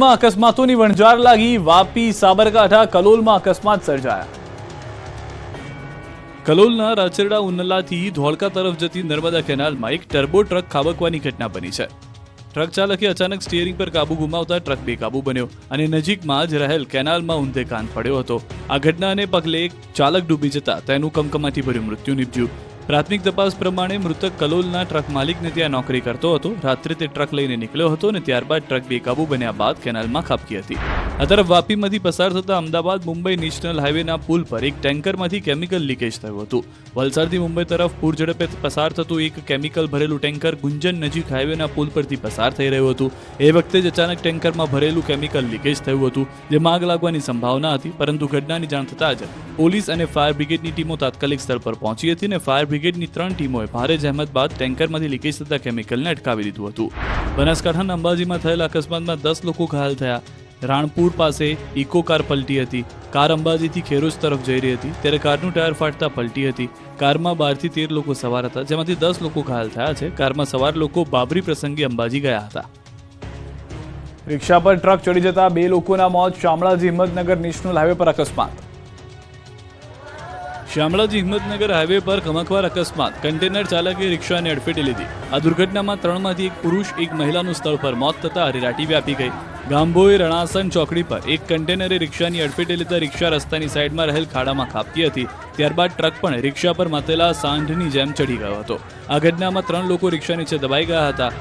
માં અકસ્માતોની વણઝાર લાગી વાપી, સાબરકાંઠા, કલોલમાં અકસ્માત સર્જાયા. કલોલના રાચરડા ઉન્નલાથી ધોળકા તરફ જતી નર્મદા કેનાલમાં એક ટર્બો ટ્રક ખાબકવાની ઘટના બની છે. ટ્રક ચાલકે અચાનક સ્ટીયરિંગ પર કાબુ ગુમાવતા ટ્રક બેકાબુ બન્યો અને નજીકમાં જ રહેલ કેનાલમાં ઊંધે કાન પડ્યો હતો. આ ઘટનાને પગલે ચાલક ડૂબી જતા તેનું કમકમાથી ભર્યું મૃત્યુ નીપજ્યું. પ્રાથમિક તપાસ પ્રમાણે મૃતક કલોલના ટ્રક માલિકને ત્યાં નોકરી કરતો હતો. રાત્રે તે ટ્રક લઈને નીકળ્યો હતો અને ત્યારબાદ ટ્રક બેકાબુ બન્યા બાદ કેનાલમાં ખાબકી હતી. આ તરફ વાપીમાંથી પસાર થતા અમદાવાદ મુંબઈ નેશનલ હાઈવેના પુલ પર એક ટેન્કરમાંથી કેમિકલ લીકેજ થયું હતું. વલસાડથી મુંબઈ તરફ પૂર ઝડપે પસાર થતું એક કેમિકલ ભરેલું ટેન્કર ગુંજન નજીક હાઈવેના પુલ પરથી પસાર થઈ રહ્યું હતું. એ વખતે જ અચાનક ટેન્કરમાં ભરેલું કેમિકલ લીકેજ થયું હતું જેમાં આગ લાગવાની સંભાવના હતી, પરંતુ ઘટનાની જાણ થતાં જ પોલીસ અને ફાયર બ્રિગેડની ટીમો તાત્કાલિક સ્થળ પર પહોંચી હતી અને ફાયર બ્રિગેડની ત્રણ ટીમોએ ભારે જહેમત બાદ ટેન્કરમાંથી લીકેજ થતા કેમિકલને અટકાવી દીધું હતું. બનાસકાંઠાના અંબાજીમાં થયેલા અકસ્માતમાં દસ લોકો ઘાયલ થયા. રાણપુર પાસે ઇકો કાર પલટી હતી. કાર અંબાજીથી ખેરોજ તરફ જઈ રહી હતી. ત્યારે કારનું ટાયર ફાટતા પલટી હતી. કારમાં બારથી તેર લોકો સવાર હતા, જેમાંથી દસ લોકો ઘાયલ થયા છે. કારમાં સવાર લોકો બાબરી પ્રસંગે અંબાજી ગયા હતા. રિક્ષા પર ટ્રક ચડી જતા બે લોકોના મોત. શામળાજી હિંમતનગર નેશનલ હાઈવે પર અકસ્માત. શામળાજી હિંમતનગર હાઈવે પર કમકવાર અકસ્માત. કન્ટેનર ચાલકે રિક્ષાને અડફેટે લીધી. આ દુર્ઘટનામાં ત્રણમાંથી એક પુરુષ, એક મહિલાનું સ્થળ પર મોત થતા હરેરાટી વ્યાપી ગઈ. ગાંભોએ રણાસન ચોકડી પર એક કન્ટેનરે રિક્ષાની અડફેટે લેતા રિક્ષા રસ્તાની સાઈડમાં રહેલ ખાડામાં ખાપતી હતી. ત્યારબાદ ટ્રક પણ રિક્ષા પર માતેલા સાંઢની જેમ ચડી ગયો હતો. આ ઘટનામાં ત્રણ લોકો રિક્ષા નીચે દબાઈ ગયા હતા.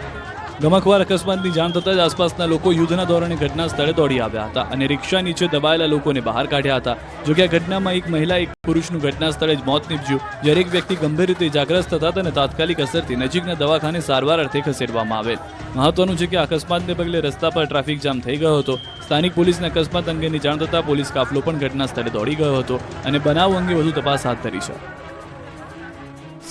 ગમકવાર અકસ્માતની જાણ થતાં જ આસપાસના લોકો યુદ્ધના ધોરણે ઘટના સ્થળે દોડી આવ્યા હતા અને રિક્ષા નીચે દબાયેલા લોકોને બહાર કાઢ્યા હતા. જોકે આ ઘટનામાં એક મહિલા, એક પુરુષનું ઘટના સ્થળે જ મોત નીપજ્યું. જ્યારે એક વ્યક્તિ ગંભીર રીતે ઇજાગ્રસ્ત હતા તેને તાત્કાલિક અસરથી નજીકના દવાખાને સારવાર અર્થે ખસેડવામાં આવેલ. મહત્વનું છે કે અકસ્માતને પગલે રસ્તા પર ટ્રાફિક જામ થઈ ગયો હતો. સ્થાનિક પોલીસને અકસ્માત અંગેની જાણ થતાં પોલીસ કાફલો પણ ઘટના સ્થળે દોડી ગયો હતો અને બનાવ અંગે વધુ તપાસ હાથ ધરી છે.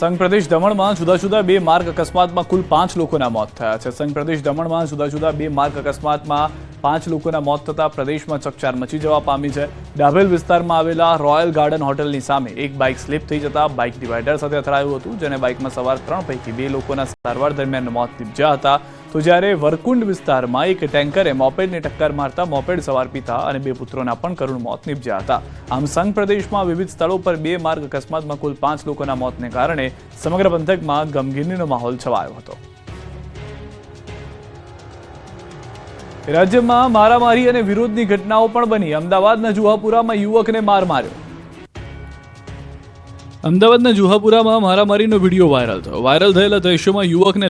સંઘ પ્રદેશ દમણમાં જુદા જુદા બે માર્ગ અકસ્માતમાં કુલ પાંચ લોકોના મોત થયા છે. સંઘ પ્રદેશ દમણમાં જુદા જુદા બે માર્ગ અકસ્માતમાં પાંચ લોકોના મોત થતા પ્રદેશમાં ચકચાર મચી જવા પામી છે. ડાભેલ વિસ્તારમાં આવેલા રોયલ ગાર્ડન હોટલની સામે એક બાઇક સ્લીપ થઈ જતા બાઇક ડિવાઈડર સાથે અથડાયું હતું, જેને બાઇકમાં સવાર ત્રણ પૈકી બે લોકોના સારવાર દરમિયાન મોત નીપજ્યા હતા. તો જ્યારે વરકુંડ વિસ્તારમાં એક ટેન્કરે મોપેડને ટક્કર મારતા મોપેડ સવાર પિતા અને બે પુત્રોના પણ કરુણ મોત નિપજ્યા હતા. આમ સંઘ પ્રદેશમાં વિવિધ સ્થળો પર બે માર્ગ અકસ્માતમાં કુલ પાંચ લોકોના મોતને કારણે સમગ્ર પંથકમાં ગમગીનીનો માહોલ છવાયો હતો. રાજ્યમાં મારામારી અને વિરોધની ઘટનાઓ પણ બની. અમદાવાદના જુહાપુરામાં યુવકને માર માર્યો. અમદાવાદના જુહાપુરામાં મારામારીનો વીડિયો વાયરલ થયો. વાયરલ થયેલા દ્રશ્યોમાં યુવકને